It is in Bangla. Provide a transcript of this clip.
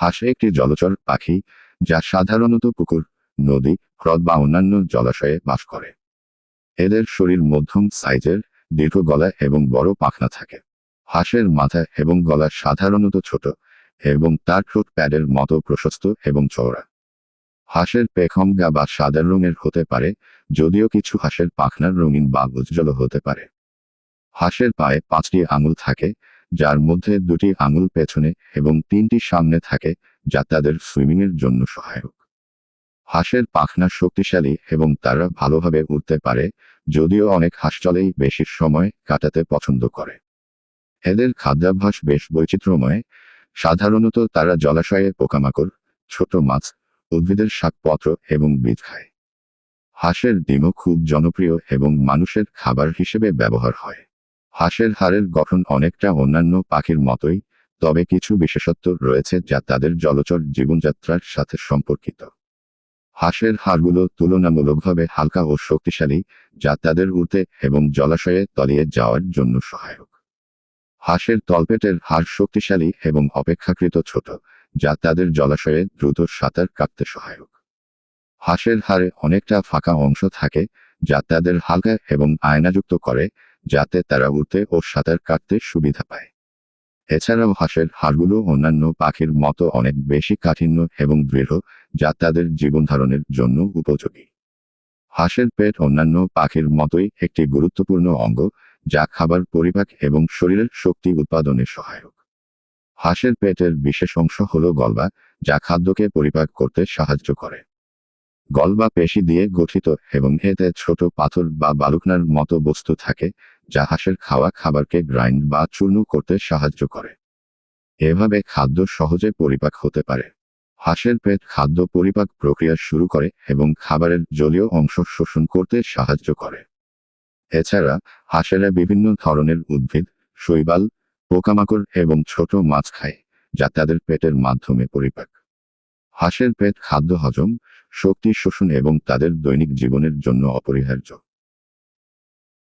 হাঁস একটি জলচর পাখি, যা সাধারণত পুকুর, নদী, হ্রদ বা অন্যান্য জলাশয়ে বাস করে। এদের শরীর মধ্যম সাইজের, দীর্ঘ গলা এবং বড় পাখনা থাকে। হাঁসের মাথা এবং গলা সাধারণত ছোট এবং তার ঠোঁট প্যাডের মতো প্রশস্ত এবং চওড়া। হাঁসের পেখম গা বা সাদা রঙের হতে পারে, যদিও কিছু হাঁসের পাখনার রঙিন বা উজ্জ্বল হতে পারে। হাঁসের পায়ে পাঁচটি আঙুল থাকে যার মধ্যে দুটি আঙুল পেছনে এবং তিনটি সামনে থাকে, যা তাদের সুইমিংয়ের জন্য সহায়ক। হাঁসের পাখনা শক্তিশালী এবং তারা ভালোভাবে উঠতে পারে, যদিও অনেক হাঁস চলেই বেশি সময় কাটাতে পছন্দ করে। এদের খাদ্যাভ্যাস বেশ বৈচিত্র্যময়। সাধারণত তারা জলাশয়ে পোকামাকড়, ছোট মাছ, উদ্ভিদের শাকপত্র এবং বীজ খায়। হাঁসের ডিমও খুব জনপ্রিয় এবং মানুষের খাবার হিসেবে ব্যবহার হয়। হাঁসের হাড়ের গঠন অনেকটা অন্যান্য পাখির মতোই, তবে কিছু বিশেষত্ব রয়েছে যা তাদের জলচর জীবনযাত্রার সাথে সম্পর্কিত। হাঁসের হাড়গুলো তুলনামূলকভাবে হালকা ও শক্তিশালী, যা তাদের উড়তে এবং জলাশয়ে তলিয়ে যাওয়ার জন্য সহায়ক। হাঁসের তলপেটের হাড় শক্তিশালী এবং অপেক্ষাকৃত ছোট, যা তাদের জলাশয়ে দ্রুত সাঁতার কাটতে সহায়ক। হাঁসের হাড়ে অনেকটা ফাঁকা অংশ থাকে, যা তাদের হালকা এবং আয়নাযুক্ত করে যাতে তারা উঠতে ও সাঁতার কাটতে সুবিধা পায়। এছাড়াও হাঁসের হাড়গুলো অন্যান্য পাখির মতো অনেক বেশি কাঠিন্য এবং দৃঢ়, যা তাদের জীবনধারণের জন্য উপযোগী। হাঁসের পেট অন্যান্য পাখির মতোই একটি গুরুত্বপূর্ণ অঙ্গ, যা খাবার পরিপাক এবং শরীরের শক্তি উৎপাদনে সহায়ক। হাঁসের পেটের বিশেষ অংশ হল গলবা, যা খাদ্যকে পরিপাক করতে সাহায্য করে। গলবা পেশি দিয়ে গঠিত এবং এতে ছোট পাথর বা বালুকনার মতো বস্তু থাকে, যা হাঁসের খাওয়া খাবারকে গ্রাইন্ড বা চূর্ণ করতে সাহায্য করে। এভাবে খাদ্য সহজে পরিপাক হতে পারে। হাঁসের পেট খাদ্য পরিপাক প্রক্রিয়া শুরু করে এবং খাবারের জলীয় অংশ শোষণ করতে সাহায্য করে। এছাড়া, হাঁসেরা বিভিন্ন ধরনের উদ্ভিদ, শৈবাল, পোকামাকড় এবং ছোট মাছ খায়, যা তাদের পেটের মাধ্যমে পরিপাক। হাঁসের পেট খাদ্য হজম শক্তি শোষণ এবং তাদের দৈনিক জীবনের জন্য অপরিহার্য।